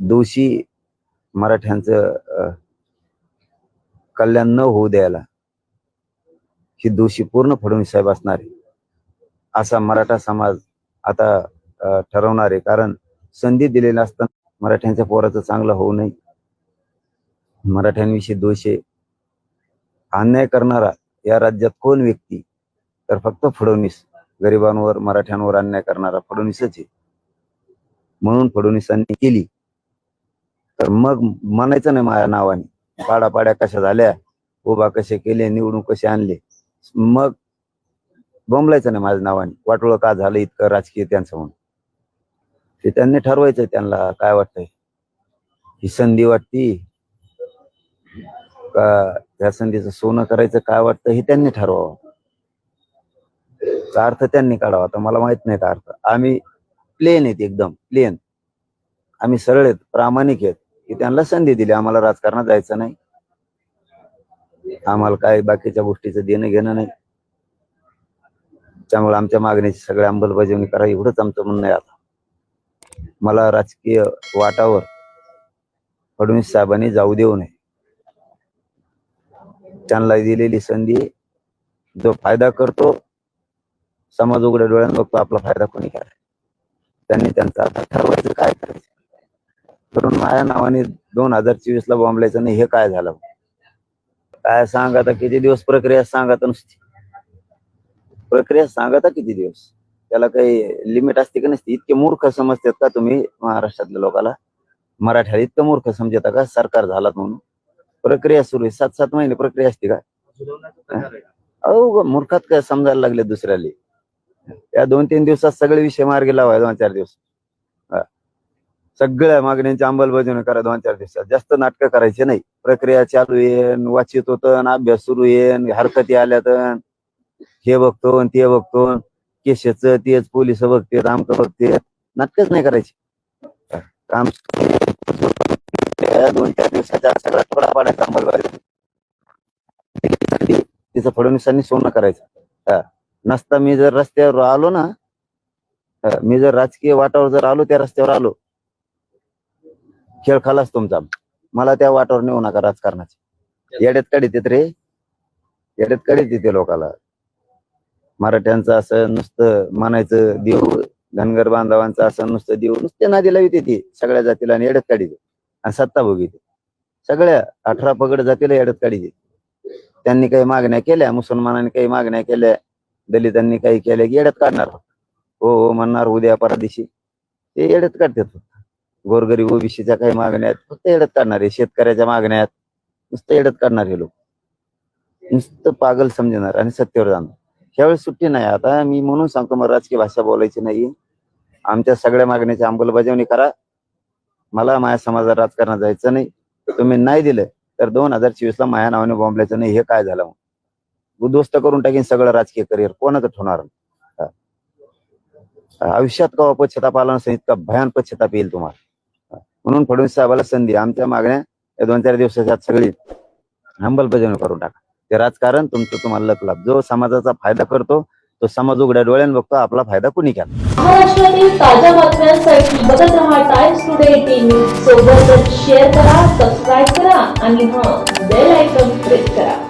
दोषी मराठ्यांचं कल्याण न होऊ द्यायला ही दोषी पूर्ण फडणवीस साहेब असणार आहे. असा मराठा समाज आता ठरवणार आहे. कारण संधी दिलेली असताना मराठ्यांच्या पोराचं चांगलं होऊ नये. मराठ्यांविषयी दोष अन्याय करणारा या राज्यात कोण व्यक्ती? तर फक्त फडणवीस. गरिबांवर मराठ्यांवर अन्याय करणारा फडणवीसच आहे. म्हणून फडणवीसांनी केली. तर मग म्हणायचं नाही माझ्या नावाने. पाड्या कशा झाल्या उभा कसे केले निवडून कसे आणले. मग बोंबलायचं नाही माझ्या नावाने. वाटोळ का झालं इतकं राजकीय त्यांचं म्हणून. ते त्यांनी ठरवायचं त्यांना काय वाटतंय. ही संधी वाटती. का त्या संधीचं सोनं करायचं काय वाटतं हे त्यांनी ठरवावं. अर्थ त्यांनी काढावा. तर मला माहीत नाही का अर्थ. आम्ही प्लेन आहेत एकदम. प्लेन आम्ही सरळ आहेत प्रामाणिक आहेत. की त्यांना संधी दिली आम्हाला राजकारणात जायचं नाही. आम्हाला काय बाकीच्या गोष्टीचं देणं घेणं नाही. त्यामुळे आमच्या मागणीची सगळ्या अंमलबजावणी करा एवढंच आमचं म्हणणं आहे आता. मला राजकीय वाटावर फडणवीस साहेबांनी जाऊ देऊ नये. त्यांना दिलेली संधी जो फायदा करतो समाज उघड्या डोळ्यांना बघतो आपला फायदा कोणी करायचा त्यांनी त्यांचा आता ठरवायचं काय करायचं? करून माझ्या नावाने दोन हजार चोवीस ला बॉम्बलायचं नाही हे काय झालं? काय सांग आता किती दिवस प्रक्रिया सांग आता नुसती? प्रक्रिया सांग आता किती दिवस? त्याला काही लिमिट असते का नसते? इतके मूर्ख समजतात का तुम्ही महाराष्ट्रातल्या लोकाला? मराठ्याला इतकं मूर्ख समजता का? सरकार झालात म्हणून. प्रक्रिया सुरू आहे. सात सात महिने प्रक्रिया असते का? अहो मूर्खात काय समजायला लागले दुसऱ्याला? या दोन तीन दिवसात सगळे विषय मार्गी लावाय दोन चार दिवस. सगळ्या मागण्यांची अंमलबजावणी करा दोन चार दिवसात. जास्त नाटकं करायचे नाही. प्रक्रिया चालू येईन वाचित होतं अभ्यास सुरू येईन हरकती आल्यात हे बघतो आणि ते बघतो केशेच तेच पोलीस बघतेत आमक बघतेत नाटकच नाही करायचे. काम दोन चार दिवसाच्या सगळ्यात सगळा थोडा पाण्याचा अंमलबजावणी. तिचं फडणवीसांनी सोनं करायचं. हा. नसता मी जर रस्त्यावर आलो ना मी जर राजकीय वाटावर जर आलो त्या रस्त्यावर आलो खेळ खालाच तुमचा. मला त्या वाटावर नेऊ नका राजकारणाचे. येड्यात काढीत येत रे. येड्यात काढीत येते लोकाला. मराठ्यांचं असं नुसतं मानायचं देव धनगर बांधवांचं असं नुसतं देव नुसते नादीला येते ती सगळ्या जातीला आणि येड्यात काढीत आणि सत्ता भोगीते सगळ्या अठरा पगड जातीला येड्यात काढीत त्यांनी काही मागण्या केल्या मुसलमानांनी काही मागण्या केल्या दलितांनी काही केल्या की येड्यात काढणार. हो हो म्हणणार उद्या परदेशी ते येड्यात काढतात. गोरगरीब ओबीसीच्या काही मागण्या आहेत फक्त एडत काढणार आहे शेतकऱ्याच्या मागण्या आहेत. नुसतं एडत काढणार हे लोक. नुसतं पागल समजणार आणि सत्तेवर जाणार. ह्यावेळेस सुट्टी नाही. आता मी म्हणून सांगतो मला राजकीय भाषा बोलायची नाही. आमच्या सगळ्या मागण्याची अंमलबजावणी करा. मला माझ्या समाजात राजकारणात जायचं नाही. तुम्ही नाही दिलं तर दोन हजार चोवीस ला माझ्या नावाने बॉम्बल्याचं नाही. हे काय झालं मग? उद्ध्वस्त करून टाकीन सगळं राजकीय करिअर. कोणाचं ठेवणार? आयुष्यात कवा पश्चाताप आला नसेल इतका भयान पश्चाताप येईल तुम्हाला. म्हणून फडणवीस साहेबाला संधी आमच्या मागण्या या दोन चार दिवसाच्या सगळी अंमलबजावणी करून टाका. ते राजकारण तुमचं तुम्हाला लकलाप जो समाजाचा फायदा करतो तो समाज उघड्या डोळ्यान बघतो आपला फायदा कुणी केला? महाराष्ट्रातील ताज्या बातम्यांसाठी बघत राहा टाइम्स टुडे टीव्ही सोबतच शेअर करा सबस्क्राईब करा आणि हा बेल आयकॉन प्रेस करा.